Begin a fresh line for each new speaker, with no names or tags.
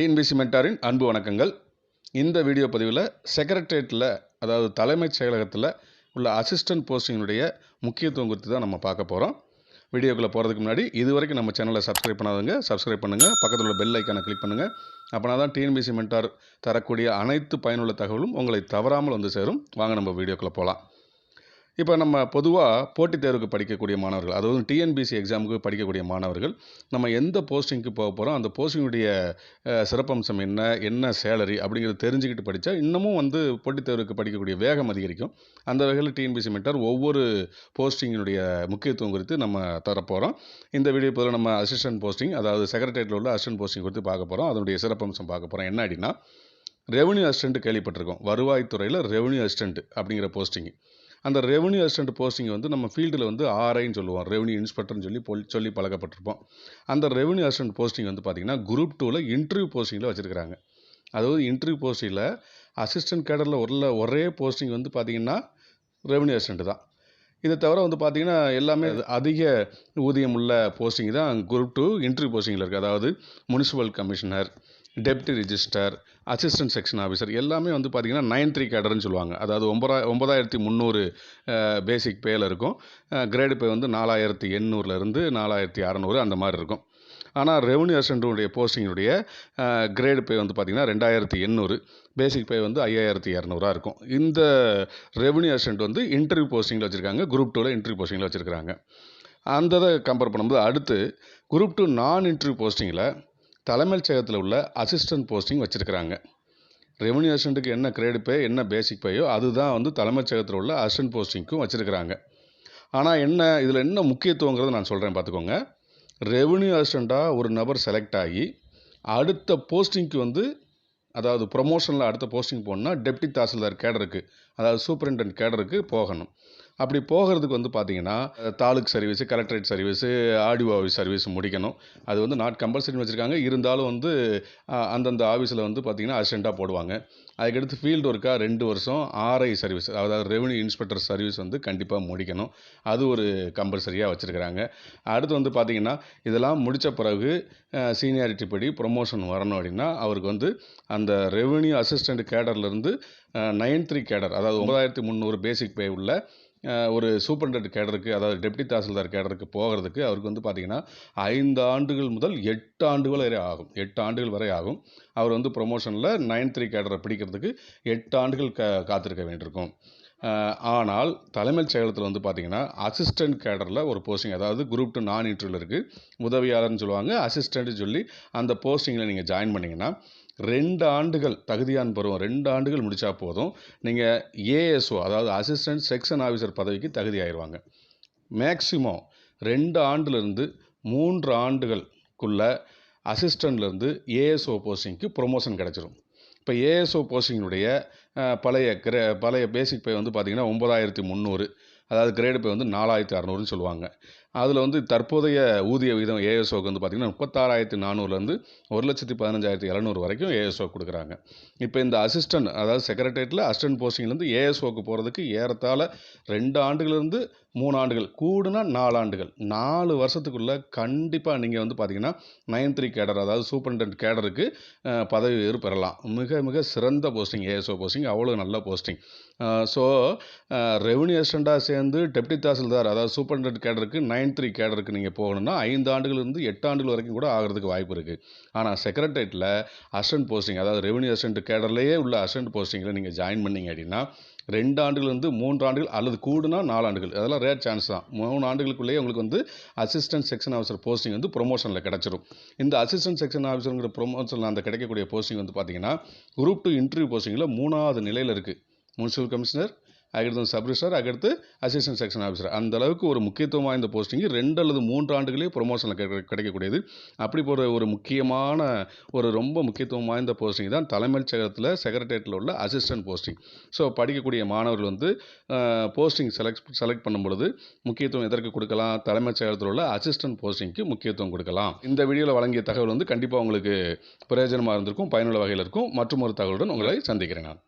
TNPSC மென்டாரின் அன்பு வணக்கங்கள். இந்த வீடியோ பதிவில் செக்ரட்டரியேட்டில் அதாவது தலைமைச் செயலகத்தில் உள்ள அசிஸ்டன்ட் போஸ்டிங்கினுடைய முக்கியத்துவம் குறித்து தான் நம்ம பார்க்க போகிறோம் வீடியோக்குள்ளே போகிறதுக்கு முன்னாடி இது வரைக்கும் நம்ம சேனலை சப்ஸ்கிரைப் பண்ணாதவங்க சப்ஸ்கிரைப் பண்ணுங்கள் பக்கத்தில் உள்ள பெல் ஐக்கானை கிளிக் பண்ணுங்கள் அப்போனா தான் டிஎன்பிசி மென்டார் தரக்கூடிய அனைத்து பயனுள்ள தகவலும் உங்களை தவறாமல் வந்து சேரும். வாங்க நம்ம வீடியோக்குள்ளே போகலாம் இப்போ நம்ம பொதுவாக போட்டித் தேர்வுக்கு படிக்கக்கூடிய மாணவர்கள் அதாவது டிஎன்பிசி எக்ஸாமுக்கு படிக்கக்கூடிய மாணவர்கள் நம்ம எந்த போஸ்டிங்க்கு போக போகிறோம் அந்த போஸ்டிங்குடைய சிறப்பம்சம் என்ன என்ன சேலரி அப்படிங்கிறத தெரிஞ்சுக்கிட்டு படித்தா இன்னமும் வந்து போட்டித் தேர்வுக்கு படிக்கக்கூடிய வேகம் அதிகரிக்கும். அந்த வகையில் டிஎன்பிசி மென்டார் ஒவ்வொரு போஸ்டிங்கினுடைய முக்கியத்துவம் குறித்து நம்ம தரப்போகிறோம் இந்த வீடியோ பதில் நம்ம அசிஸ்டன்ட் போஸ்டிங் அதாவது செக்ரட்டரியேட்டில் உள்ள அசிஸ்டன்ட் போஸ்டிங் குறித்து பார்க்க போகிறோம் அதனுடைய சிறப்பம்சம் பார்க்க போகிறோம் என்ன அப்படின்னா ரெவன்யூ அசிஸ்டன்ட் கேள்விப்பட்டிருக்கோம். வருவாய்த்துறையில் ரெவன்யூ அசிஸ்டன்ட் அப்படிங்கிற போஸ்டிங் அந்த ரெவன்யூ அசிஸ்டன்ட் போஸ்டிங் வந்து நம்ம ஃபீல்டில் வந்து ஆர்ஐன்னு சொல்லுவோம். ரெவன்யூ இன்ஸ்பெக்டர்னு சொல்லி பொல் சொல்லி பழக்கப்பட்டிருப்போம். அந்த ரெவன்யூ அசிஸ்டன்ட் போஸ்டிங் வந்து பார்த்திங்கன்னா குரூப் டூவில் இன்டர்வியூ போஸ்டிங்கில் வச்சுருக்காங்க அதாவது இன்டர்வியூ போஸ்டிங்கில் அசிஸ்டன்ட் கேடரில் உள்ள ஒரே போஸ்டிங் வந்து பார்த்திங்கன்னா ரெவன்யூ அசிஸ்டன்ட் தான். இதை தவிர வந்து பார்த்திங்கன்னா எல்லாமே அதிக ஊதியம் உள்ள போஸ்டிங் தான் குரூப் டூ இன்டர்வியூ போஸ்டிங்கில் இருக்குது அதாவது municipal commissioner deputy register assistant section officer எல்லாமே வந்து பார்த்திங்கன்னா நைன் த்ரீ கேடர்னு சொல்லுவாங்க. அதாவது ஒம்பதா ஒம்பதாயிரத்தி முந்நூறு பேசிக் பேயில் இருக்கும். கிரேடு பே வந்து நாலாயிரத்தி எண்ணூறுலேருந்து நாலாயிரத்தி அறநூறு அந்த மாதிரி இருக்கும். ஆனால் ரெவன்யூ அசிஸ்டண்ட்டுடைய போஸ்டிங்கினுடைய கிரேடு பே வந்து பார்த்திங்கன்னா ரெண்டாயிரத்தி எண்ணூறு பேசிக் பே வந்து ஐயாயிரத்தி இரநூறுவா இருக்கும். இந்த ரெவன்யூ அசிஸ்டண்ட் வந்து இன்டர்வியூ போஸ்டிங்கில் வச்சுருக்காங்க. குரூப் டூவில் இன்டர்வியூ போஸ்டிங்கில் வச்சுருக்காங்க அந்த இதை கம்பேர் பண்ணும்போது அடுத்து குரூப் டூ நான் இன்டர்வியூ போஸ்டிங்கில் தலைமைச் செயலகத்தில் உள்ள அசிஸ்டன்ட் போஸ்டிங் வச்சுருக்கிறாங்க. ரெவன்யூ அசிஸ்டண்ட்டுக்கு என்ன கிரேடு பே என்ன பேசிக் பேயோ அதுதான் வந்து தலைமைச்சகத்தில் உள்ள அசிஸ்டன்ட் போஸ்டிங்க்கும் வச்சுருக்கிறாங்க. ஆனால் என்ன இதில் என்ன முக்கியத்துவங்கிறத நான் சொல்கிறேன் பார்த்துக்கோங்க ரெவன்யூ அசிஸ்டண்ட்டாக ஒரு நபர் செலக்ட் ஆகி அடுத்த போஸ்டிங்க்கு வந்து அதாவது ப்ரொமோஷனில் அடுத்த போஸ்டிங் போகணுன்னா டெப்டி தாசில்தார் கேடருக்கு அதாவது சூப்பரிண்டென்ட் கேடருக்கு போகணும். அப்படி போகிறதுக்கு வந்து பார்த்தீங்கன்னா taluk service collectorate service ADO office service முடிக்கணும். அது வந்து நாட் கம்பல்சரி வச்சுருக்காங்க. இருந்தாலும் வந்து அந்தந்த ஆஃபீஸில் வந்து பார்த்திங்கன்னா அசிஸ்டண்ட்டாக போடுவாங்க. அதுக்கடுத்து ஃபீல்டு ஒர்க்காக ரெண்டு வருஷம் ஆர்ஐ சர்வீஸ் அதாவது ரெவன்யூ இன்ஸ்பெக்டர் சர்வீஸ் வந்து கண்டிப்பாக முடிக்கணும். அது ஒரு கம்பல்சரியாக வச்சுருக்கிறாங்க. அடுத்து வந்து பார்த்திங்கன்னா இதெல்லாம் முடித்த பிறகு சீனியாரிட்டி படி ப்ரொமோஷன் வரணும் அப்படின்னா அவருக்கு வந்து அந்த ரெவன்யூ அசிஸ்டண்ட் கேடர்லேருந்து நைன் த்ரீ கேடர் அதாவது ஒன்பதாயிரத்தி முந்நூறு பேசிக் பே உள்ள ஒரு சூப்பரண்டென்ட் கேடருக்கு அதாவது டெப்டி தாசில்தார் கேடருக்கு போகிறதுக்கு அவருக்கு வந்து பார்த்திங்கன்னா ஐந்து ஆண்டுகள் முதல் எட்டு ஆண்டுகள் வரை ஆகும். எட்டு ஆண்டுகள் வரை ஆகும். அவர் வந்து ப்ரொமோஷனில் நைன் த்ரீ கேடரை பிடிக்கிறதுக்கு எட்டு ஆண்டுகள் க காத்திருக்க வேண்டியிருக்கும். ஆனால் தலைமைச் செயலத்தில் வந்து பார்த்திங்கன்னா அசிஸ்டன்ட் கேடரில் ஒரு போஸ்டிங் அதாவது குரூப் டூ நான் இன்டர்வியூவில் இருக்குது உதவியாளர்னு சொல்லுவாங்க. அசிஸ்டன்ட்னு சொல்லி அந்த போஸ்டிங்கில் நீங்கள் ஜாயின் பண்ணிங்கன்னா ரெண்டு ஆண்டுகள் தகுதியான் பருவம் ரெண்டு ஆண்டுகள் முடித்தா போதும். நீங்கள் ஏஎஸ்ஓ அதாவது அசிஸ்டன்ட் செக்ஷன் ஆஃபீஸர் பதவிக்கு தகுதி ஆயிடுவாங்க மேக்ஸிமம் ரெண்டு ஆண்டுலேருந்து மூன்று ஆண்டுகளுக்குள்ள அசிஸ்டண்ட்லேருந்து ஏஎஸ்ஓ போஸ்டிங்க்கு ப்ரொமோஷன் கிடச்சிரும். இப்போ ஏஎஸ்ஓ போஸ்டிங்கினுடைய பழைய கிரே பழைய பேசிக் பே வந்து பார்த்திங்கன்னா ஒம்பதாயிரத்தி முந்நூறு. அதாவது கிரேடு பே வந்து நாலாயிரத்தி அறநூறுன்னு சொல்லுவாங்க. அதில் வந்து தற்போதைய ஊதிய விகிதம் ஏஎஸ்ஓக்கு வந்து பார்த்திங்கன்னா முப்பத்தாறாயிரத்தி நானூறுலேருந்து ஒரு லட்சத்தி பதினஞ்சாயிரத்தி எழுநூறு வரைக்கும் ஏஎஸ்ஓ கொடுக்குறாங்க. இப்போ இந்த அசிஸ்டன்ட் அதாவது செக்ரட்டரியேட்டில் அசிஸ்டன்ட் போஸ்டிங்லேருந்து ஏஎஸ்ஓக்கு போகிறதுக்கு ஏறத்தாழ ரெண்டு ஆண்டுகளிலிருந்து மூணு ஆண்டுகள் கூடுனா நாலு ஆண்டுகள். நாலு வருஷத்துக்குள்ளே கண்டிப்பாக நீங்கள் வந்து பார்த்தீங்கன்னா நைன் த்ரீ கேடர் அதாவது சூப்பரண்டென்ட் கேடருக்கு பதவி உயர்வு பெறலாம். மிக மிக சிறந்த போஸ்டிங் ஏஎஸ்ஓ போஸ்டிங் அவ்வளோ நல்ல போஸ்டிங் ஸோ ரெவன்யூ அசிஸ்டண்ட்டாக சேர்ந்து டெப்டி தாசில்தார் அதாவது சூப்பரண்டென்ட் கேடருக்கு நைன் நைன் த்ரீ கேடருக்கு நீங்கள் போகணும்னா ஐந்து ஆண்டுகளிலிருந்து எட்டு ஆண்டுகள் வரைக்கும் கூட ஆகிறதுக்கு வாய்ப்பு இருக்குது ஆனால் செக்ரட்டரியேட்டில் அசன்ட் போஸ்டிங் அதாவது ரெவன்யூ அசன்ட் கேடர்லேயே உள்ள அசன்ட் போஸ்டிங்கில் நீங்கள் ஜாயின் பண்ணீங்க அப்படின்னா ரெண்டு ஆண்டுகள்லேருந்து மூன்று ஆண்டுகள் அல்லது கூடுனா நாலு ஆண்டுகள். அதெல்லாம் ரேர் சான்ஸ் தான். மூணு ஆண்டுகளுக்குள்ளேயே உங்களுக்கு வந்து அசிஸ்டன்ட் செக்ஷன் ஆஃபீஸர் போஸ்டிங் வந்து ப்ரொமோஷனில் கிடச்சிரும். இந்த அசிஸ்டன்ட் செக்ஷன் ஆஃபீஸருங்கிற ப்ரொமோஷனில் அந்த கிடைக்கக்கூடிய போஸ்டிங் வந்து பார்த்தீங்கன்னா குரூப் டூ இன்டர்வியூ போஸ்டிங்கில் மூணாவது நிலையில் இருக்குது முனிசிபல் கமிஷனர் அதுக்கடுத்து சப் ரிஜிஸ்டர் அதுக்கடுத்து அசிஸ்டன்ட் செக்ஷன் ஆஃபீஸர் அந்த அளவுக்கு ஒரு முக்கியத்துவம் வாய்ந்த போஸ்டிங் ரெண்டு அல்லது மூன்று ஆண்டுகளே ப்ரொமோஷனில் கிடைக்கக்கூடியது. அப்படி போகிற ஒரு முக்கியமான ஒரு ரொம்ப முக்கியத்துவம் வாய்ந்த போஸ்டிங் தான் தலைமைச் செயலகத்தில் செக்ரட்டரியேட்டில் உள்ள அசிஸ்டன்ட் போஸ்டிங் ஸோ படிக்கக்கூடிய மாணவர்கள் வந்து போஸ்டிங் செலக்ட் செலக்ட் பண்ணும் பொழுது முக்கியத்துவம் எதற்கு கொடுக்கலாம்? தலைமைச் செயலகத்தில் உள்ள அசிஸ்டன்ட் போஸ்டிங்க்கு முக்கியத்துவம் கொடுக்கலாம். இந்த வீடியோவில் வழங்கிய தகவல் வந்து கண்டிப்பாக உங்களுக்கு பிரயோஜனமாக இருந்திருக்கும் பயனுள்ள வகையில் இருக்கும். மற்றும் ஒரு தகவலுடன் உங்களை சந்திக்கிறேன் நான்.